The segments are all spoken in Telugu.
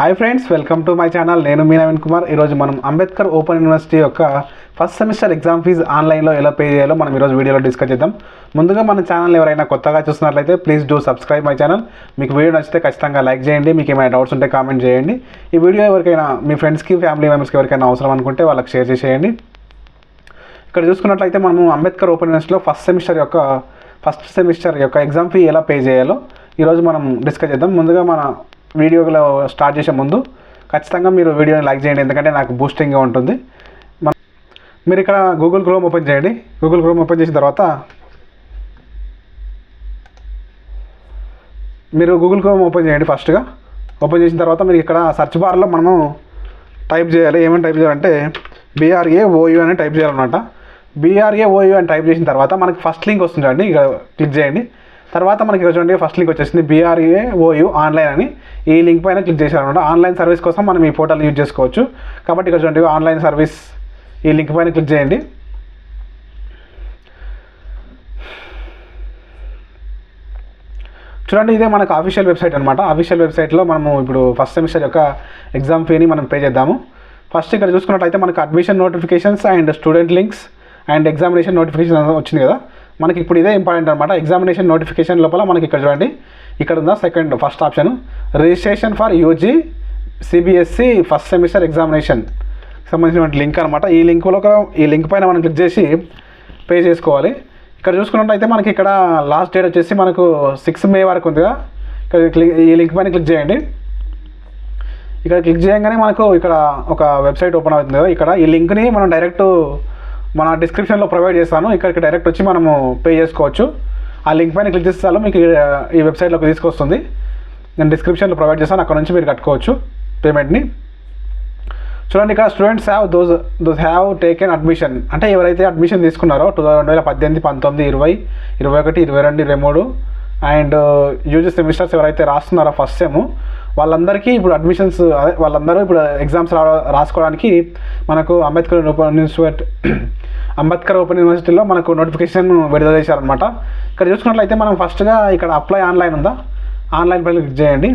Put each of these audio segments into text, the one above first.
Hi friends welcome to my channel నేను మీ నవీన్ కుమార్. ఈరోజు మనం అంబేద్కర్ ఓపెన్ యూనివర్సిటీ యొక్క ఫస్ట్ సెమిస్టర్ ఎగ్జామ్ ఫీజు ఆన్లైన్లో ఎలా పే చేయాలో మనం ఈరోజు వీడియోలో డిస్కస్ చేద్దాం. ముందుగా మన ఛానల్ ఎవరైనా కొత్తగా చూస్తున్నట్లయితే please do subscribe my channel మీకు వీడియో నచ్చితే ఖచ్చితంగా లైక్ చేయండి. మీకు ఏమైనా డౌట్స్ ఉంటే కామెంట్ చేయండి. ఈ వీడియో ఎవరికైనా మీ ఫ్రెండ్స్కి ఫ్యామిలీ మెంబర్స్కి ఎవరికైనా అవసరం అనుకుంటే వాళ్ళకి షేర్ చేసేయండి. ఇక్కడ చూసుకున్నట్లయితే మనము అంబేద్కర్ ఓపెన్ యూనివర్సిటీలో ఫస్ట్ సెమిస్టర్ యొక్క ఫస్ట్ సెమిస్టర్ యొక్క ఎగ్జామ్ ఫీ ఎలా పే చేయాలో ఈరోజు మనం డిస్కస్ చేద్దాం. ముందుగా మన వీడియోలో స్టార్ట్ చేసే ముందు ఖచ్చితంగా మీరు వీడియోని లైక్ చేయండి ఎందుకంటే నాకు బూస్టింగ్గా ఉంటుంది. మీరు ఇక్కడ గూగుల్ క్రోమ్ ఓపెన్ చేయండి. గూగుల్ క్రోమ్ ఓపెన్ చేసిన తర్వాత మీరు గూగుల్ క్రోమ్ ఓపెన్ చేయండి ఫస్ట్గా ఓపెన్ చేసిన తర్వాత మీరు ఇక్కడ సెర్చ్ బార్లో మనము టైప్ చేయాలి. ఏమని టైప్ చేయాలంటే బీఆర్ఏ ఓయూ అని టైప్ చేయాలన్నమాట. బీఆర్ఏ ఓయూ అని టైప్ చేసిన తర్వాత మనకి ఫస్ట్ లింక్ వస్తుందండి. ఇక్కడ క్లిక్ చేయండి. తర్వాత మనకి ఇక్కడ చూడండి ఫస్ట్ లింక్ వచ్చేసింది బీఆర్ఏ ఓయూ ఆన్లైన్ అని. ఈ లింక్ పైన క్లిక్ చేశారనమాట ఆన్లైన్ సర్వీస్ కోసం మనం ఈ పోర్టల్ యూజ్ చేసుకోవచ్చు. కాబట్టి ఇక్కడ చూడండి ఆన్లైన్ సర్వీస్ ఈ లింక్ పైన క్లిక్ చేయండి. చూడండి ఇదే మనకు అఫీషియల్ వెబ్సైట్ అనమాట అఫీషియల్ వెబ్సైట్లో మనము ఇప్పుడు ఫస్ట్ సెమిస్టర్ యొక్క ఎగ్జామ్ ఫీని మనం పే చేద్దాము. ఫస్ట్ ఇక్కడ చూసుకున్నట్లయితే మనకు admission notifications and student links and examination notification వచ్చింది కదా. మనకి ఇప్పుడు ఇదే ఇంపార్టెంట్ అనమాట ఎగ్జామినేషన్ నోటిఫికేషన్ లోపల మనకి ఇక్కడ చూడండి. ఇక్కడ ఉందా second first option registration for UG CBSE first semester examination సంబంధించిన లింక్ అనమాట ఈ లింక్లో ఈ లింక్ పైన మనం క్లిక్ చేసి పే చేసుకోవాలి. ఇక్కడ చూసుకున్నట్టయితే మనకి ఇక్కడ లాస్ట్ డేట్ వచ్చేసి మనకు సిక్స్ మే వరకు ఉందిగా ఇక్కడ క్లిక్ ఈ లింక్ పైన క్లిక్ చేయండి. ఇక్కడ క్లిక్ చేయగానే మనకు ఇక్కడ ఒక వెబ్సైట్ ఓపెన్ అవుతుంది కదా. ఇక్కడ ఈ లింక్ని మనం డైరెక్ట్ మన డిస్క్రిప్షన్లో ప్రొవైడ్ చేస్తాను. ఇక్కడికి డైరెక్ట్ వచ్చి మనము పే చేసుకోవచ్చు. ఆ లింక్ పైన క్లిక్ చేస్తే చాలు మీకు ఈ వెబ్సైట్లోకి తీసుకొస్తుంది. నేను డిస్క్రిప్షన్లో ప్రొవైడ్ చేస్తాను. అక్కడ నుంచి మీరు కట్టుకోవచ్చు పేమెంట్ని చూడండి ఇక్కడ students have those those have taken admission అంటే ఎవరైతే అడ్మిషన్ తీసుకున్నారో టూ రెండు వేల పద్దెనిమిది పంతొమ్మిది ఇరవై ఇరవై ఒకటి ఇరవై రెండు ఇరవై మూడు అండ్ uh, యూజీ సెమిస్టర్స్ ఎవరైతే రాస్తున్నారో ఫస్ట్ సెమ్ వాళ్ళందరికీ ఇప్పుడు అడ్మిషన్స్ అదే వాళ్ళందరూ ఇప్పుడు ఎగ్జామ్స్ రా రాసుకోవడానికి మనకు Ambedkar open university Ambedkar open యూనివర్సిటీలో మనకు నోటిఫికేషన్ విడుదల చేశారనమాట ఇక్కడ చూసుకున్నట్లయితే మనం ఫస్ట్గా ఇక్కడ అప్లై ఆన్లైన్ ఉందా? ఆన్లైన్ పైన క్లిక్ చేయండి.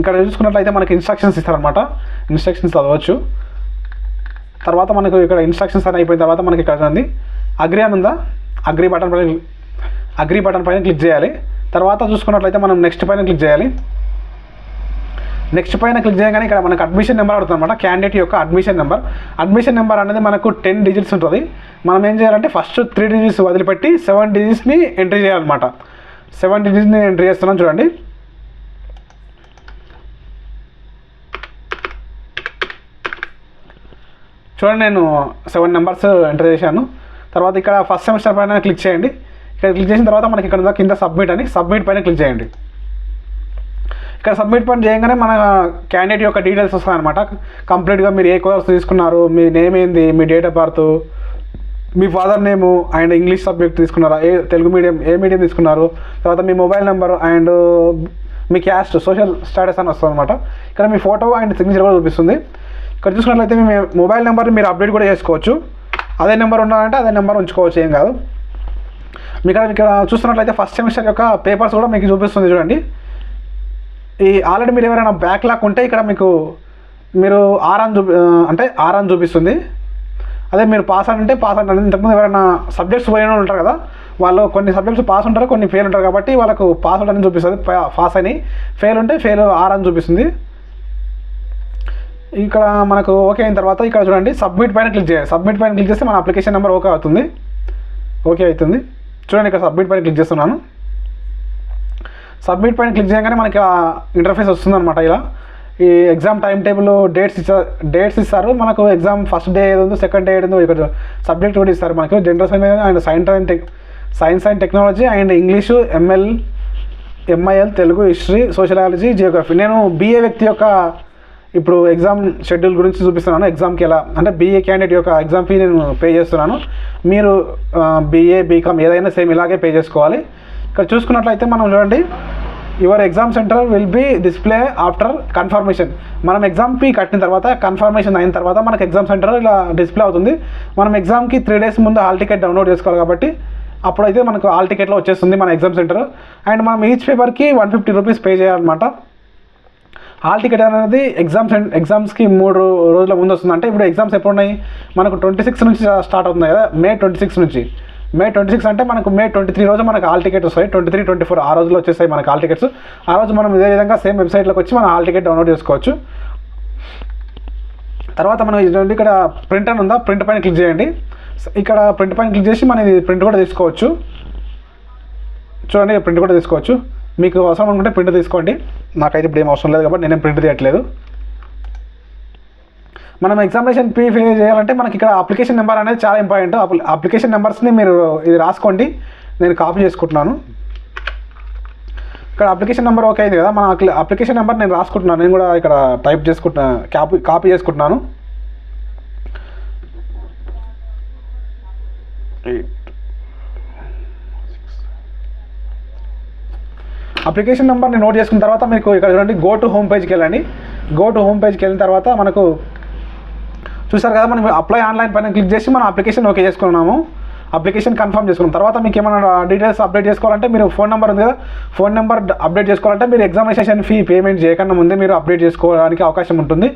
ఇక్కడ చూసుకున్నట్లయితే మనకి ఇన్స్ట్రక్షన్స్ ఇస్తారనమాట ఇన్స్ట్రక్షన్స్ చదవచ్చు. తర్వాత మనకు ఇక్కడ ఇన్స్ట్రక్షన్స్ అని అయిపోయిన తర్వాత మనకి ఇక్కడ ఉంది అగ్రి అని ఉందా? అగ్రి బటన్ పైన అగ్రి బటన్ పైన క్లిక్ చేయాలి. తర్వాత చూసుకున్నట్లయితే మనం నెక్స్ట్ పైన క్లిక్ చేయాలి. నెక్స్ట్ పైన క్లిక్ చేయగానే ఇక్కడ మనకు అడ్మిషన్ నెంబర్ అడుగుతుంది అనమాట క్యాండిడేట్ యొక్క అడ్మిషన్ నెంబర్ అడ్మిషన్ నెంబర్ అనేది మనకు టెన్ డిజిట్స్ ఉంటుంది. మనం ఏం చేయాలంటే ఫస్ట్ త్రీ డిజిట్స్ వదిలిపెట్టి సెవెన్ డిజిట్స్ని ఎంట్రీ చేయాలన్నమాట. సెవెన్ డిజిట్స్ని ఎంట్రీ చేస్తున్నాం చూడండి. చూడండి నేను సెవెన్ నెంబర్స్ ఎంటర్ చేశాను. తర్వాత ఇక్కడ ఫస్ట్ సెమిస్టర్ పైన క్లిక్ చేయండి. ఇక్కడ క్లిక్ చేసిన తర్వాత మనకి ఇక్కడ కింద సబ్మిట్ అని. సబ్మిట్ పైన క్లిక్ చేయండి. ఇక్కడ సబ్మిట్ పని చేయగానే మన క్యాండిడేట్ యొక్క డీటెయిల్స్ వస్తాయన్నమాట. కంప్లీట్గా మీరు ఏ కోర్స్ తీసుకున్నారు మీ నేమ్ ఏంది మీ date of birth me father name and English subject తీసుకున్నారా ఏ తెలుగు మీడియం ఏ మీడియం తీసుకున్నారు తర్వాత మీ మొబైల్ నెంబర్ అండ్ మీ క్యాస్ట్ సోషల్ స్టేటస్ అని వస్తుంది అనమాట ఇక్కడ మీ ఫోటో అండ్ సిగ్నేచర్ కూడా చూపిస్తుంది. ఇక్కడ చూసుకున్నట్లయితే మీ మొబైల్ నెంబర్ మీరు అప్డేట్ కూడా చేసుకోవచ్చు. అదే నెంబర్ ఉండాలంటే అదే నెంబర్ ఉంచుకోవచ్చు ఏం కాదు. మీకు ఇక్కడ చూస్తున్నట్లయితే ఫస్ట్ సెమిస్టర్ యొక్క పేపర్స్ కూడా మీకు చూపిస్తుంది చూడండి. ఈ ఆల్రెడీ మీరు ఎవరైనా బ్యాక్లాక్ ఉంటే ఇక్కడ మీకు మీరు ఆరాన్ చూపి అంటే ఆరాన్ చూపిస్తుంది. అదే మీరు పాస్ అంటే పాస్ అంటే ఇంతకుముందు ఎవరైనా సబ్జెక్ట్స్ పోయిన వాళ్ళు ఉంటారు కదా వాళ్ళు కొన్ని సబ్జెక్ట్స్ పాస్ ఉంటారు కొన్ని ఫెయిల్ ఉంటారు కాబట్టి వాళ్ళకు పాస్ అవుట్ అని చూపిస్తుంది. పాస్ అని ఫెయిల్ ఉంటే ఫెయిల్ ఆరాన్ చూపిస్తుంది. ఇక్కడ మనకు ఓకే అయిన తర్వాత ఇక్కడ చూడండి సబ్మిట్ పైన క్లిక్ చేయాలి సబ్మిట్ పైన క్లిక్ చేస్తే మన అప్లికేషన్ నెంబర్ ఓకే అవుతుంది. ఓకే అవుతుంది. చూడండి ఇక్కడ సబ్మిట్ పైన క్లిక్ చేస్తున్నాను. సబ్మిట్ పైన క్లిక్ చేయగానే మనకి ఇంటర్ఫేస్ వస్తుందన్నమాట ఇలా. ఈ ఎగ్జామ్ టైం టేబుల్ డేట్స్ ఇచ్చారు డేట్స్ ఇస్తారు. మనకు ఎగ్జామ్ ఫస్ట్ డే ఏది సెకండ్ డే ఏదో ఇక్కడ సబ్జెక్ట్ కూడా ఇస్తారు మనకు. General science and science and tech science and technology and English ML MIL Telugu history sociology geography నేను బీఏ వ్యక్తి యొక్క ఇప్పుడు ఎగ్జామ్ షెడ్యూల్ గురించి చూపిస్తున్నాను. ఎగ్జామ్కి ఎలా? అంటే బీఏ క్యాండిడేట్ యొక్క ఎగ్జామ్ ఫీ నేను పే చేస్తున్నాను. మీరు బీఏ బీకామ్ ఏదైనా సేమ్ ఇలాగే పే చేసుకోవాలి. ఇక్కడ చూసుకున్నట్లయితే మనం చూడండి your exam centre will be display after confirmation మనం ఎగ్జామ్ ఫీ కట్టిన తర్వాత కన్ఫర్మేషన్ అయిన తర్వాత మనకు ఎగ్జామ్ సెంటర్ ఇలా డిస్ప్లే అవుతుంది. మనం ఎగ్జామ్కి త్రీ డేస్ ముందు హాల్ టికెట్ డౌన్లోడ్ చేసుకోవాలి కాబట్టి అప్పుడైతే మనకు హాల్ టికెట్లో వచ్చేస్తుంది మన ఎగ్జామ్ సెంటర్ అండ్ మనం ఈచ్ పేపర్కి వన్ ఫిఫ్టీ రూపీస్ పే చేయాలన్నమాట. హాల్ టికెట్ అనేది ఎగ్జామ్స్ ఎగ్జామ్స్కి మూడు రోజుల ముందు వస్తుంది అంటే ఇప్పుడు ఎగ్జామ్స్ ఎప్పుడు ఉన్నాయి మనకు ట్వంటీ సిక్స్ నుంచి స్టార్ట్ అవుతుంది కదా మే ట్వంటీ సిక్స్ నుంచి. మే ట్వంటీ సిక్స్ అంటే మనకు మే ట్వంటీ త్రీ రోజు మనకు హాల్ టికెట్ వస్తాయి. ట్వంటీ త్రీ ట్వంటీ ఫోర్ ఆ రోజులో వచ్చేస్తాయి మనకు హాల్ టికెట్స్. ఆ రోజు మనం ఇదే విధంగా సేమ్ వెబ్సైట్లోకి వచ్చి మనం హాల్ టికెట్ డౌన్లోడ్ చేసుకోవచ్చు. తర్వాత మనం ఇదండి ఇక్కడ ప్రింట్ అని ఉందా? ప్రింట్ పైన క్లిక్ చేయండి. ఇక్కడ ప్రింట్ పైన క్లిక్ చేసి మనం ఇది ప్రింట్ కూడా తీసుకోవచ్చు. చూడండి ప్రింట్ కూడా తీసుకోవచ్చు. మీకు అవసరం అనుకుంటే ప్రింట్ తీసుకోండి. నాకైతే ఇప్పుడు ఏం అవసరం లేదు కాబట్టి నేనేం ప్రింట్ తీయట్లేదు. మనం ఎగ్జామినేషన్ ఫీ ఫిల్ చేయాలంటే మనకి ఇక్కడ అప్లికేషన్ నెంబర్ అనేది చాలా ఇంపార్టెంట్ అప్లికేషన్ నెంబర్స్ని మీరు ఇది రాసుకోండి. నేను కాపీ చేసుకుంటున్నాను. ఇక్కడ అప్లికేషన్ నెంబర్ ఓకే అయింది కదా. మన అప్లికేషన్ నెంబర్ నేను రాసుకుంటున్నాను. నేను కూడా ఇక్కడ టైప్ చేసుకుంటున్నా కాపీ కాపీ చేసుకుంటున్నాను. అప్లికేషన్ నెంబర్ని నోట్ చేసుకున్న తర్వాత మీకు ఇక్కడ చూడండి గో టు హోమ్ పేజ్కి వెళ్ళండి. గో టు హోమ్ పేజ్కి వెళ్ళిన తర్వాత మనకు చూసారు కదా మనం అప్లై ఆన్లైన్ పైన క్లిక్ చేసి మనం అప్లికేషన్ ఓకే చేసుకున్నాము. అప్లికేషన్ కన్ఫర్మ్ చేసుకున్నాం. తర్వాత మీకు ఏమైనా డీటెయిల్స్ అప్డేట్ చేసుకోవాలంటే మీరు ఫోన్ నెంబర్ ఉంది కదా ఫోన్ నెంబర్ అప్డేట్ చేసుకోవాలంటే మీరు ఎగ్జామినేషన్ ఫీ పేమెంట్ చేయకుండా ముందే మీరు అప్డేట్ చేసుకోవడానికి అవకాశం ఉంటుంది.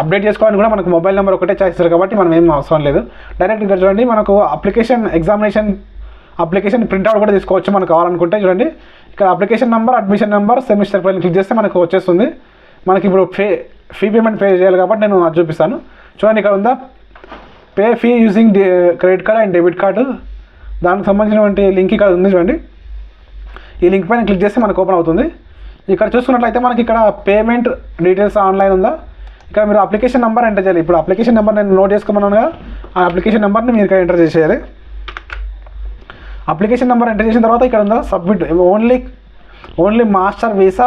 అప్డేట్ చేసుకోవడానికి కూడా మనకు మొబైల్ నెంబర్ ఒకటే చేస్తారు కాబట్టి మనం ఏం అవసరం లేదు. డైరెక్ట్ ఇక్కడ చూడండి మనకు అప్లికేషన్ ఎగ్జామినేషన్ అప్లికేషన్ ప్రింట్అవుట్ కూడా తీసుకోవచ్చు మనకు కావాలనుకుంటే చూడండి. ఇక్కడ application number admission number semester పైన క్లిక్ చేస్తే మనకు వచ్చేస్తుంది. మనకి ఇప్పుడు ఫే ఫీ పేమెంట్ పే చేయాలి కాబట్టి నేను అది చూపిస్తాను. చూడండి ఇక్కడ ఉందా? Pay fee using credit card and debit card దానికి సంబంధించినటువంటి లింక్ ఇక్కడ ఉంది చూడండి. ఈ లింక్ పైన క్లిక్ చేస్తే మనకు ఓపెన్ అవుతుంది. ఇక్కడ చూసుకున్నట్లయితే మనకి ఇక్కడ పేమెంట్ డీటెయిల్స్ ఆన్లైన్ ఉందా? ఇక్కడ మీరు అప్లికేషన్ నెంబర్ ఎంటర్ చేయాలి. ఇప్పుడు అప్లికేషన్ నెంబర్ నేను నోట్ చేసుకోమన్నాను కదా. ఆ అప్లికేషన్ నెంబర్ని మీరు ఇక్కడ ఎంటర్ చేసేయాలి. అప్లికేషన్ నెంబర్ ఎంటర్ చేసిన తర్వాత ఇక్కడ ఉందా? Submit only only master visa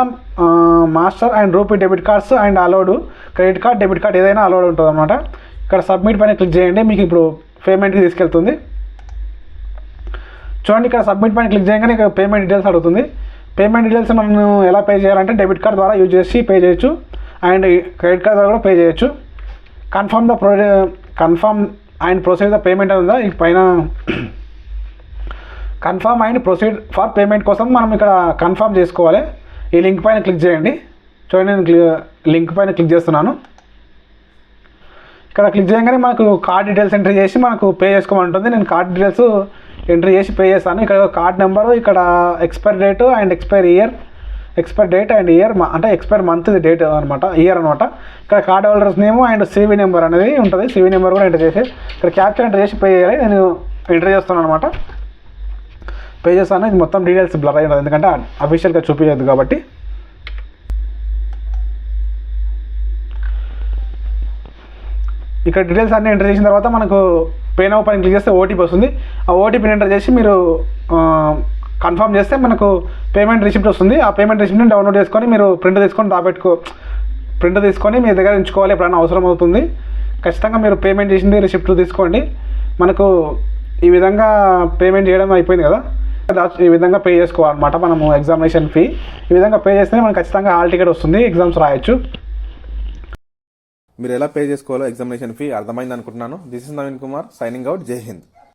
master and RuPay debit cards and allowed credit card debit card ఏదైనా అలౌడ్ ఉంటుంది అనమాట ఇక్కడ సబ్మిట్ పైన క్లిక్ చేయండి మీకు ఇప్పుడు పేమెంట్కి తీసుకెళ్తుంది. చూడండి ఇక్కడ సబ్మిట్ పైన క్లిక్ చేయగానే ఇక్కడ పేమెంట్ డీటెయిల్స్ అడుగుతుంది. పేమెంట్ డీటెయిల్స్ మనం ఎలా పే చేయాలంటే డెబిట్ కార్డ్ ద్వారా యూజ్ చేసి పే చేయొచ్చు. అండ్ క్రెడిట్ కార్డ్ ద్వారా కూడా పే చేయొచ్చు. Confirm the pro confirm and proceed the payment ఉందా? ఈ పైన confirm and proceed for payment కోసం మనం ఇక్కడ కన్ఫర్మ్ చేసుకోవాలి. ఈ లింక్ పైన క్లిక్ చేయండి. చూడండి నేను లింక్ పైన క్లిక్ చేస్తున్నాను. ఇక్కడ క్లిక్ చేయగానే మనకు కార్డ్ డీటెయిల్స్ ఎంట్రీ చేసి మనకు పే చేసుకోమంటుంది నేను కార్డ్ డీటెయిల్స్ ఎంట్రీ చేసి పే చేస్తాను. ఇక్కడ కార్డ్ నెంబరు ఇక్కడ expire date and expire year. Expire date and year అంటే ఎక్స్పైర్ మంత్ డేట్ అనమాట ఇయర్ అనమాట. ఇక్కడ card holders name and CV number అనేది ఉంటుంది. సివి నెంబర్ కూడా ఎంటర్ చేసి ఇక్కడ క్యాప్చర్ ఎంటర్ చేసి పే చేయాలి. నేను ఎంటర్ చేస్తాను అనమాట. పే చేస్తాను ఇది మొత్తం డీటెయిల్స్ బ్లర్ అయ్యి ఉండదు ఎందుకంటే అఫీషియల్గా చూపించదు కాబట్టి. ఇక్కడ డీటెయిల్స్ అన్నీ ఎంటర్ చేసిన తర్వాత మనకు పెయిన్ ఓపెన్ క్లిక్ చేస్తే ఓటీపీ వస్తుంది. ఆ ఓటీపీని ఎంటర్ చేసి మీరు కన్ఫర్మ్ చేస్తే మనకు పేమెంట్ రిసిప్ట్ వస్తుంది. ఆ పేమెంట్ రిసిప్ట్ని డౌన్లోడ్ చేసుకొని మీరు ప్రింట్ తీసుకొని దాపెట్టుకో ప్రింట్ తీసుకొని మీ దగ్గర ఉంచుకోవాలి ఎప్పుడైనా అవసరం అవుతుంది. ఖచ్చితంగా మీరు పేమెంట్ చేసింది రిసిప్ట్ తీసుకోండి. మనకు ఈ విధంగా పేమెంట్ చేయడం అయిపోయింది కదా. ఈ విధంగా పే చేసుకోవాలన్నమాట. మనము ఎగ్జామినేషన్ ఫీ ఈ విధంగా పే చేస్తే మనకు ఖచ్చితంగా హాల్ టికెట్ వస్తుంది. ఎగ్జామ్స్ రాయొచ్చు. మీరు ఎలా పే చేసుకోవాలో ఎగ్జామినేషన్ ఫీ అర్థమైంది అనుకుంటున్నాను. This is Naveen Kumar signing out Jai Hind